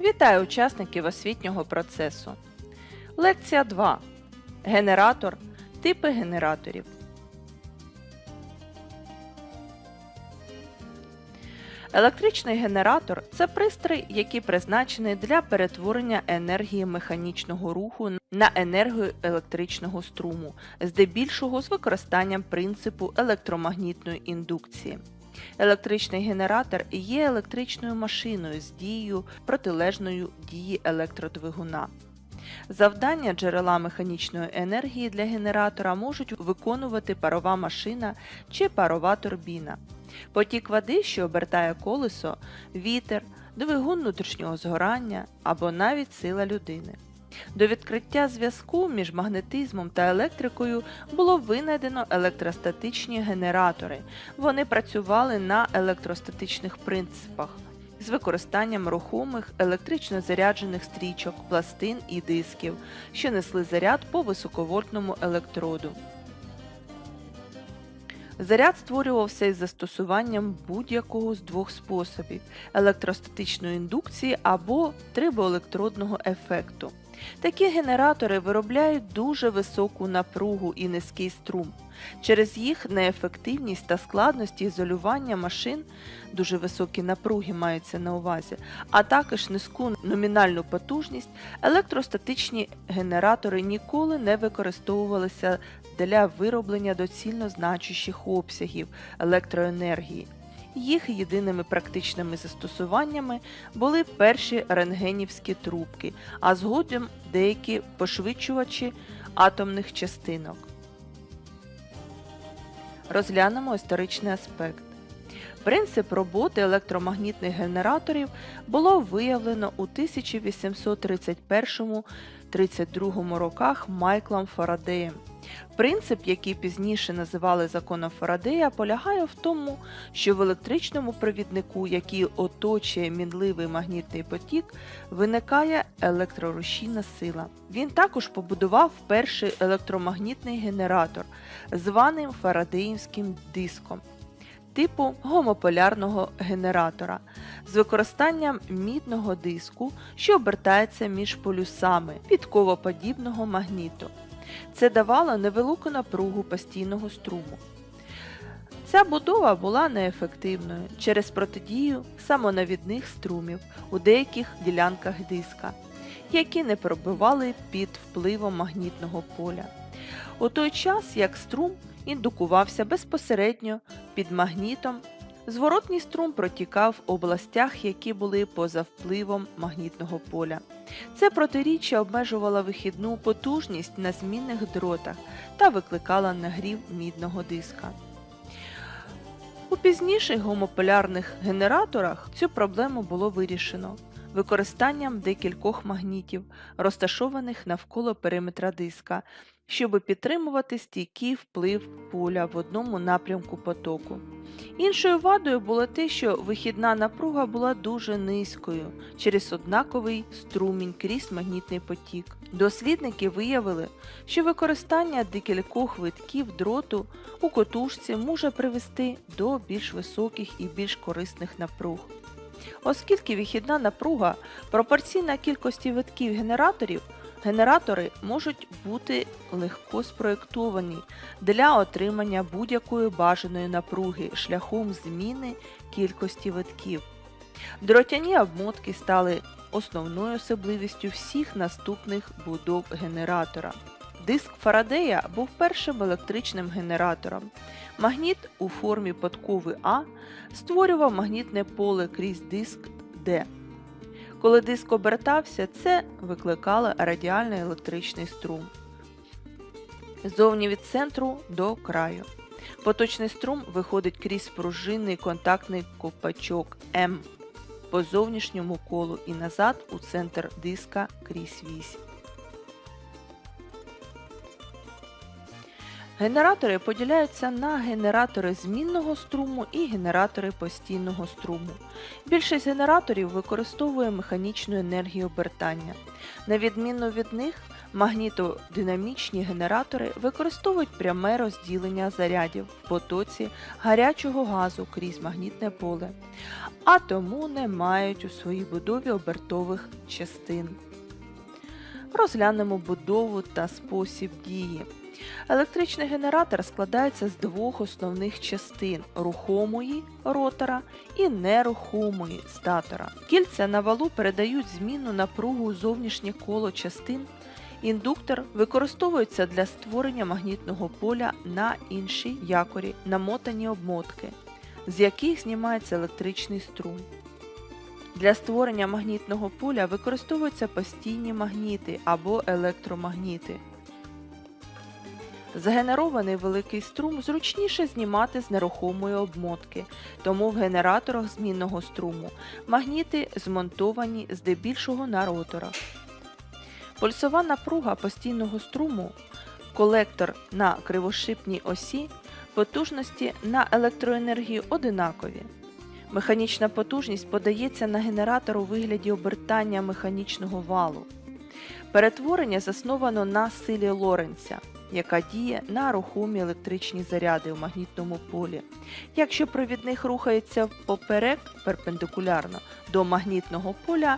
Вітаю учасників освітнього процесу. Лекція 2. Генератор. Типи генераторів. Електричний генератор це пристрій, який призначений для перетворення енергії механічного руху на енергію електричного струму, здебільшого з використанням принципу електромагнітної індукції. Електричний генератор є електричною машиною з дією протилежною дії електродвигуна. Завдання джерела механічної енергії для генератора можуть виконувати парова машина чи парова турбіна. Потік води, що обертає колесо, вітер, двигун внутрішнього згорання або навіть сила людини. До відкриття зв'язку між магнетизмом та електрикою було винайдено електростатичні генератори. Вони працювали на електростатичних принципах з використанням рухомих електрично заряджених стрічок, пластин і дисків, що несли заряд по високовольтному електроду. Заряд створювався із застосуванням будь-якого з двох способів електростатичної індукції або трибоелектродного ефекту. Такі генератори виробляють дуже високу напругу і низький струм. Через їх неефективність та складності ізолювання машин, дуже високі напруги маються на увазі, а також низьку номінальну потужність, електростатичні генератори ніколи не використовувалися для вироблення доцільно значущих обсягів електроенергії. Їх єдиними практичними застосуваннями були перші рентгенівські трубки, а згодом деякі пошвидшувачі атомних частинок. Розглянемо історичний аспект. Принцип роботи електромагнітних генераторів було виявлено у 1831-32 роках Майклом Фарадеєм. Принцип, який пізніше називали законом Фарадея, полягає в тому, що в електричному провіднику, який оточує мінливий магнітний потік, виникає електрорушійна сила. Він також побудував перший електромагнітний генератор, званим Фарадеївським диском. Типу гомополярного генератора з використанням мідного диску, що обертається між полюсами підковоподібного магніту. Це давало невелику напругу постійного струму. Ця будова була неефективною через протидію самонавідних струмів у деяких ділянках диска, які не пробивали під впливом магнітного поля. У той час як струм індукувався безпосередньо під магнітом, зворотній струм протікав в областях, які були поза впливом магнітного поля. Це протиріччя обмежувало вихідну потужність на змінних дротах та викликало нагрів мідного диска. У пізніших гомополярних генераторах цю проблему було вирішено використанням декількох магнітів, розташованих навколо периметра диска, щоб підтримувати стійкий вплив поля в одному напрямку потоку. Іншою вадою було те, що вихідна напруга була дуже низькою через однаковий струмінь крізь магнітний потік. Дослідники виявили, що використання декількох витків дроту у котушці може привести до більш високих і більш корисних напруг. Оскільки вихідна напруга пропорційна кількості витків генераторів, генератори можуть бути легко спроєктовані для отримання будь-якої бажаної напруги шляхом зміни кількості витків. Дротяні обмотки стали основною особливістю всіх наступних будов генератора. Диск Фарадея був першим електричним генератором. Магніт у формі подкови А створював магнітне поле крізь диск Д. Коли диск обертався, це викликало радіальний електричний струм. Зовні від центру до краю. Поточний струм виходить крізь пружинний контактний ковпачок М по зовнішньому колу і назад у центр диска крізь вісь. Генератори поділяються на генератори змінного струму і генератори постійного струму. Більшість генераторів використовує механічну енергію обертання. На відміну від них, Магнітодинамічні генератори використовують пряме розділення зарядів в потоці гарячого газу крізь магнітне поле, а тому не мають у своїй будові обертових частин. Розглянемо будову та спосіб дії. Електричний генератор складається з двох основних частин рухомої ротора і нерухомої статора. Кільця на валу передають змінну напругу у зовнішнє коло частин. Індуктор використовується для створення магнітного поля на іншій якорі намотані обмотки, з яких знімається електричний струм. Для створення магнітного поля використовуються постійні магніти або електромагніти. Згенерований великий струм зручніше знімати з нерухомої обмотки, тому в генераторах змінного струму магніти змонтовані здебільшого на роторах. Пульсова напруга постійного струму, колектор на кривошипній осі, потужності на електроенергію одинакові. Механічна потужність подається на генератор у вигляді обертання механічного валу. Перетворення засновано на силі Лоренця, яка діє на рухомі електричні заряди у магнітному полі. Якщо провідник рухається поперек перпендикулярно до магнітного поля,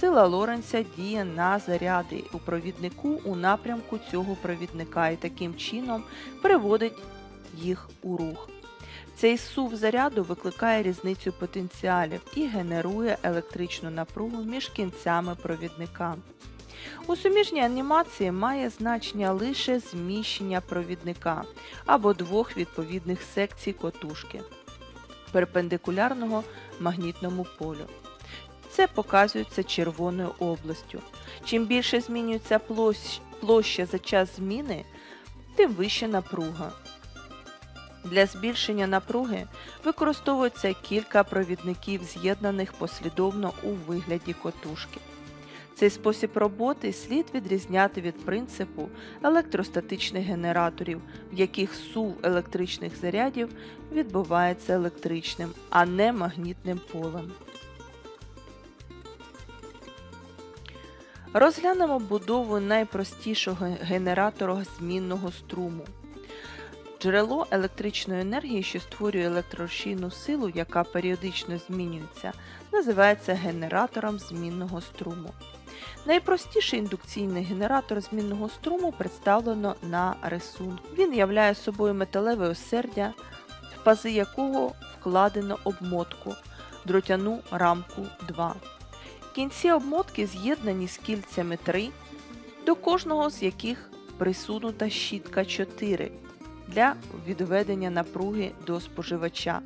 сила Лоренця діє на заряди у провіднику у напрямку цього провідника і таким чином приводить їх у рух. Цей сув заряду викликає різницю потенціалів і генерує електричну напругу між кінцями провідника. У суміжній анімації має значення лише зміщення провідника або двох відповідних секцій котушки перпендикулярного магнітному полю. Це показується червоною областю. Чим більше змінюється площа за час зміни, тим вища напруга. Для збільшення напруги використовується кілька провідників, з'єднаних послідовно у вигляді котушки. Цей спосіб роботи слід відрізняти від принципу електростатичних генераторів, в яких сув електричних зарядів відбувається електричним, а не магнітним полем. Розглянемо будову найпростішого генератора змінного струму. Джерело електричної енергії, що створює електрорушійну силу, яка періодично змінюється, називається генератором змінного струму. Найпростіший індукційний генератор змінного струму представлено на рисунку. Він являє собою металеве осердя, в пази якого вкладено обмотку, дротяну рамку 2. Кінці обмотки з'єднані з кільцями 3, до кожного з яких присунута щітка 4 для відведення напруги до споживача.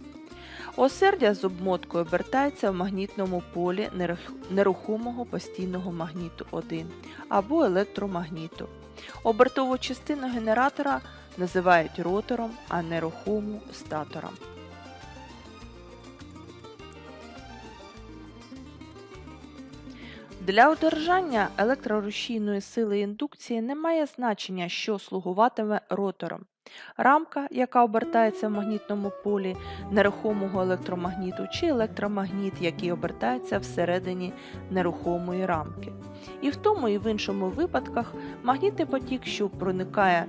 Осердя з обмоткою обертається в магнітному полі нерухомого постійного магніту 1 або електромагніту. Обертову частину генератора називають ротором, а нерухому статором. Для удержання електрорушійної сили індукції немає значення, що слугуватиме ротором. Рамка, яка обертається в магнітному полі нерухомого електромагніту, чи електромагніт, який обертається всередині нерухомої рамки. І в тому і в іншому випадках магнітний потік, що проникає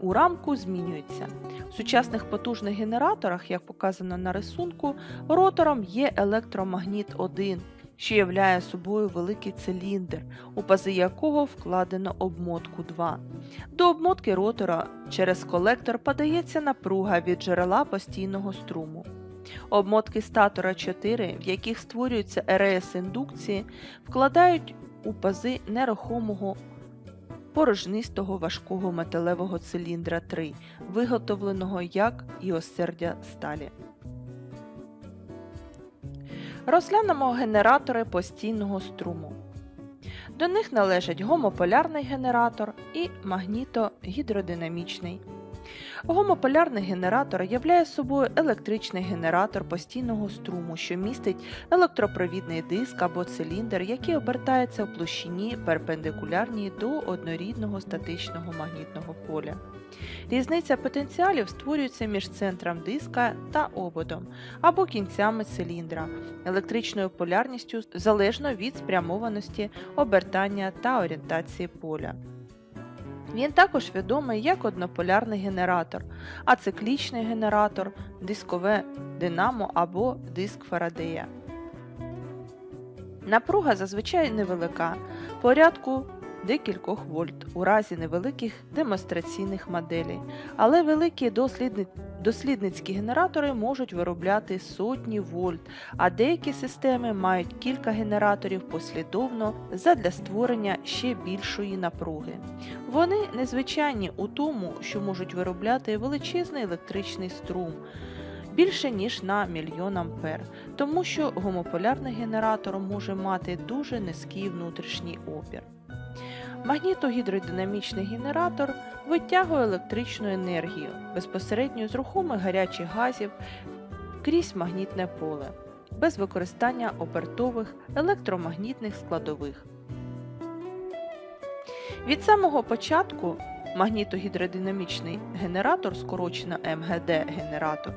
у рамку, змінюється. В сучасних потужних генераторах, як показано на рисунку, ротором є електромагніт 1, що являє собою великий циліндр, у пази якого вкладено обмотку 2. До обмотки ротора через колектор подається напруга від джерела постійного струму. Обмотки статора 4, в яких створюються РС індукції, вкладають у пази нерухомого порожнистого важкого металевого циліндра 3, виготовленого як і осердя сталі. Розглянемо генератори постійного струму. До них належать гомополярний генератор і магнітогідродинамічний. Гомополярний генератор являє собою електричний генератор постійного струму, що містить електропровідний диск або циліндр, який обертається у площині перпендикулярній до однорідного статичного магнітного поля. Різниця потенціалів створюється між центром диска та ободом або кінцями циліндра, електричною полярністю залежно від спрямованості обертання та орієнтації поля. Він також відомий як однополярний генератор, ациклічний генератор, дискове динамо або диск Фарадея. Напруга зазвичай невелика, порядку декількох вольт у разі невеликих демонстраційних моделей, але великі дослідни... дослідницькі генератори можуть виробляти сотні вольт, а деякі системи мають кілька генераторів послідовно задля створення ще більшої напруги. Вони незвичайні у тому, що можуть виробляти величезний електричний струм. Більше ніж на мільйон ампер, тому що гомополярний генератор може мати дуже низький внутрішній опір. Магнітогідродинамічний генератор витягує електричну енергію безпосередньо з рухомих гарячих газів крізь магнітне поле, без використання обертових електромагнітних складових. Від самого початку магнітогідродинамічний генератор, скорочено МГД-генератор,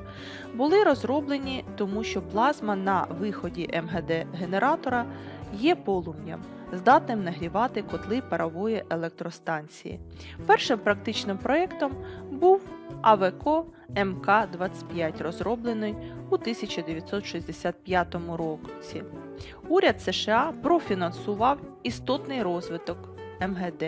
були розроблені, тому що плазма на виході МГД-генератора є полум'ям, здатним нагрівати котли парової електростанції. Першим практичним проєктом був АВКО МК-25, розроблений у 1965 році. Уряд США профінансував істотний розвиток МГД,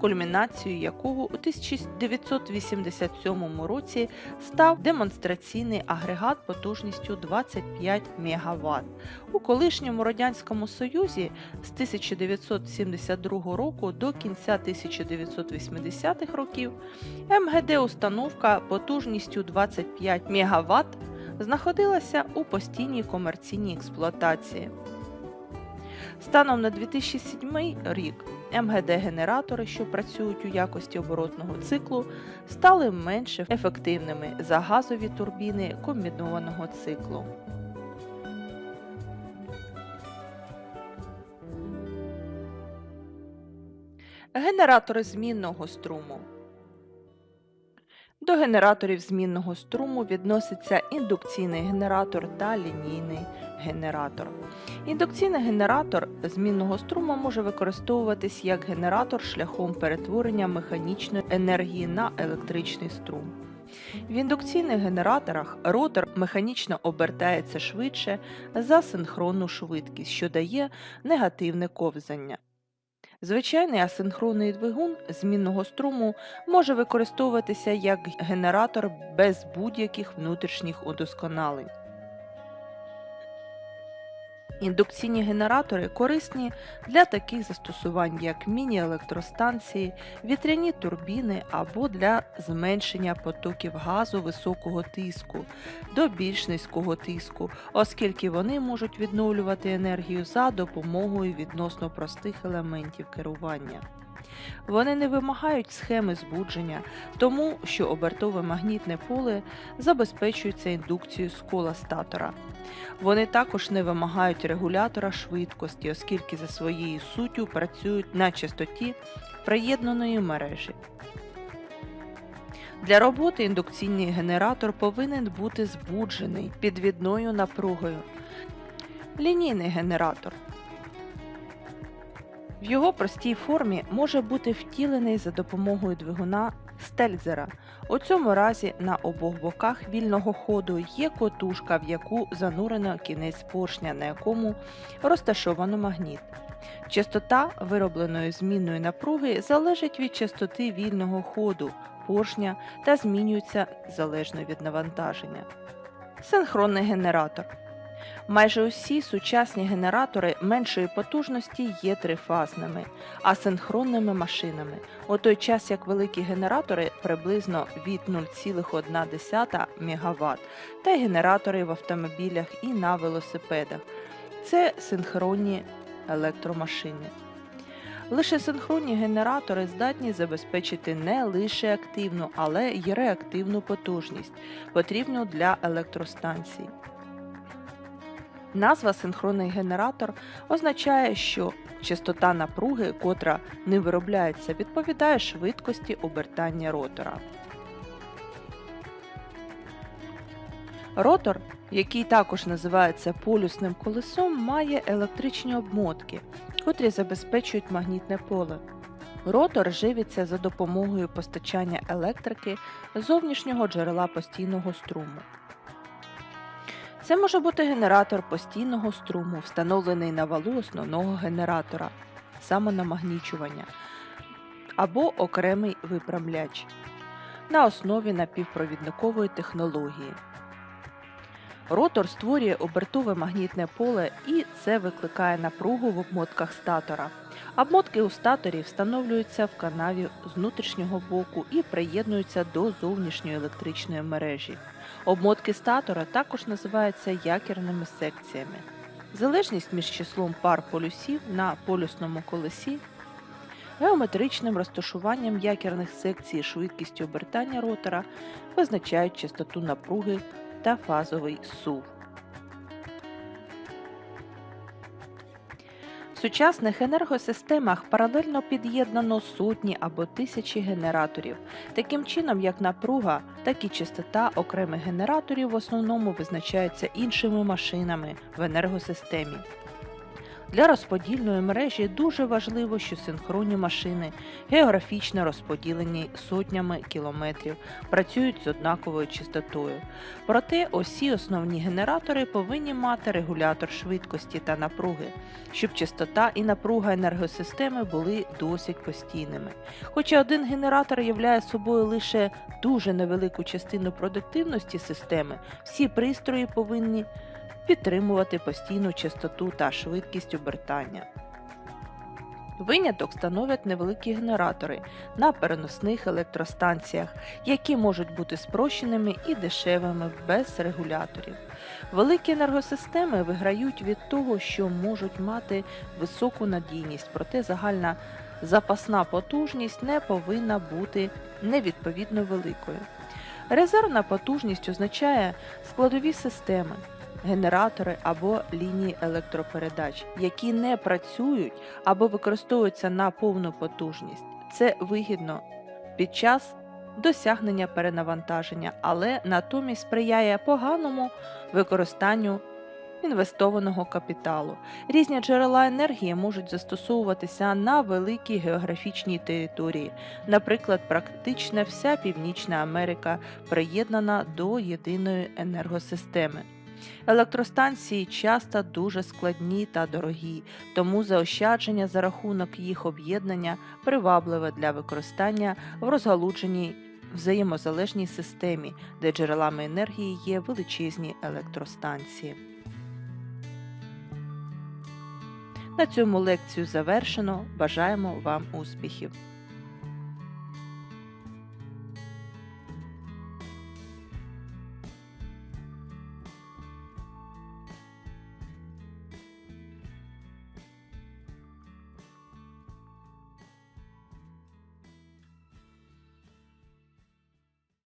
кульмінацією якого у 1987 році став демонстраційний агрегат потужністю 25 МВт. У колишньому Радянському Союзі з 1972 року до кінця 1980-х років МГД-установка потужністю 25 МВт знаходилася у постійній комерційній експлуатації. Станом на 2007 рік МГД-генератори, що працюють у якості оборотного циклу, стали менш ефективними за газові турбіни комбінованого циклу. Генератори змінного струму. До генераторів змінного струму відноситься індукційний генератор та лінійний генератор. Індукційний генератор змінного струму може використовуватись як генератор шляхом перетворення механічної енергії на електричний струм. В індукційних генераторах ротор механічно обертається швидше за синхронну швидкість, що дає негативне ковзання. Звичайний асинхронний двигун змінного струму може використовуватися як генератор без будь-яких внутрішніх удосконалень. Індукційні генератори корисні для таких застосувань, як міні-електростанції, вітряні турбіни або для зменшення потоків газу високого тиску до більш низького тиску, оскільки вони можуть відновлювати енергію за допомогою відносно простих елементів керування. Вони не вимагають схеми збудження, тому що обертове магнітне поле забезпечується індукцією з кола статора. Вони також не вимагають регулятора швидкості, оскільки за своєю суттю працюють на частоті приєднаної мережі. Для роботи індукційний генератор повинен бути збуджений підвідною напругою. Лінійний генератор в його простій формі може бути втілений за допомогою двигуна стельзера. У цьому разі на обох боках вільного ходу є котушка, в яку занурено кінець поршня, на якому розташовано магніт. Частота виробленої змінної напруги залежить від частоти вільного ходу поршня та змінюється залежно від навантаження. Синхронний генератор. Майже усі сучасні генератори меншої потужності є трифазними, асинхронними машинами, у той час як великі генератори приблизно від 0,1 МВт та генератори в автомобілях і на велосипедах. Це синхронні електромашини. Лише синхронні генератори здатні забезпечити не лише активну, але й реактивну потужність, потрібну для електростанцій. Назва синхронний генератор означає, що частота напруги, котра не виробляється, відповідає швидкості обертання ротора. Ротор, який також називається полюсним колесом, має електричні обмотки, котрі забезпечують магнітне поле. Ротор живиться за допомогою постачання електрики зовнішнього джерела постійного струму. Це може бути генератор постійного струму, встановлений на валу основного генератора, самонамагнічування, або окремий випрямляч на основі напівпровідникової технології. Ротор створює обертове магнітне поле і це викликає напругу в обмотках статора. Обмотки у статорі встановлюються в канаві з внутрішнього боку і приєднуються до зовнішньої електричної мережі. Обмотки статора також називаються якірними секціями. Залежність між числом пар полюсів на полюсному колесі, геометричним розташуванням якірних секцій швидкістю обертання ротора визначають частоту напруги та фазовий сув. В сучасних енергосистемах паралельно під'єднано сотні або тисячі генераторів. Таким чином, як напруга, так і частота окремих генераторів в основному визначаються іншими машинами в енергосистемі. Для розподільної мережі дуже важливо, що синхронні машини, географічно розподілені сотнями кілометрів, працюють з однаковою частотою. Проте усі основні генератори повинні мати регулятор швидкості та напруги, щоб частота і напруга енергосистеми були досить постійними. Хоча один генератор являє собою лише дуже невелику частину продуктивності системи, всі пристрої повинні підтримувати постійну частоту та швидкість обертання. Виняток становлять невеликі генератори на переносних електростанціях, які можуть бути спрощеними і дешевими без регуляторів. Великі енергосистеми виграють від того, що можуть мати високу надійність, проте загальна запасна потужність не повинна бути невідповідно великою. Резервна потужність означає складові системи, генератори або лінії електропередач, які не працюють або використовуються на повну потужність. Це вигідно під час досягнення перенавантаження, але натомість сприяє поганому використанню інвестованого капіталу. Різні джерела енергії можуть застосовуватися на великій географічній території. Наприклад, практично вся Північна Америка приєднана до єдиної енергосистеми. Електростанції часто дуже складні та дорогі, тому заощадження за рахунок їх об'єднання привабливе для використання в розгалудженій взаємозалежній системі, де джерелами енергії є величезні електростанції. На цьому лекцію завершено. Бажаємо вам успіхів!